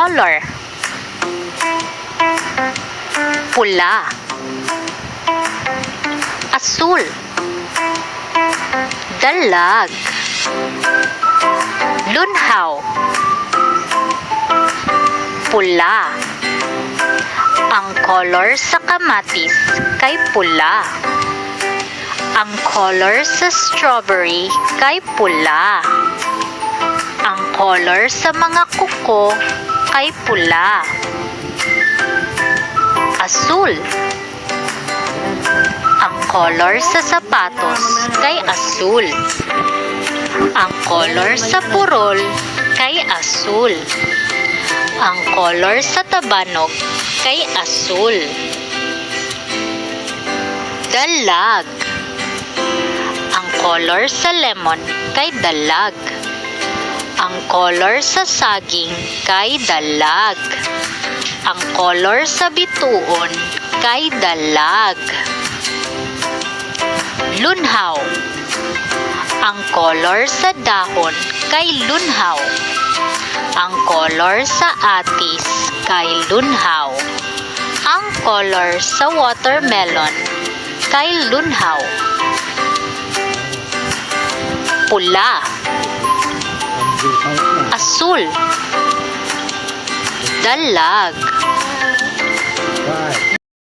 color. Pula. Asul. Dalag. Lunhaw. Pula. Ang color sa kamatis kay pula. Ang color sa strawberry kay pula. Ang color sa mga kuko kay pula. Asul. Ang color sa sapatos kay asul. Ang color sa purol kay asul. Ang color sa tabanog kay asul. Dalag. Ang color sa lemon kay dalag. Ang color sa saging kay dalag. Ang color sa bituon kay dalag. Lunhaw. Ang color sa dahon kay lunhaw. Ang color sa atis kay lunhaw. Ang color sa watermelon kay lunhaw. Pula. Asul. Dalag.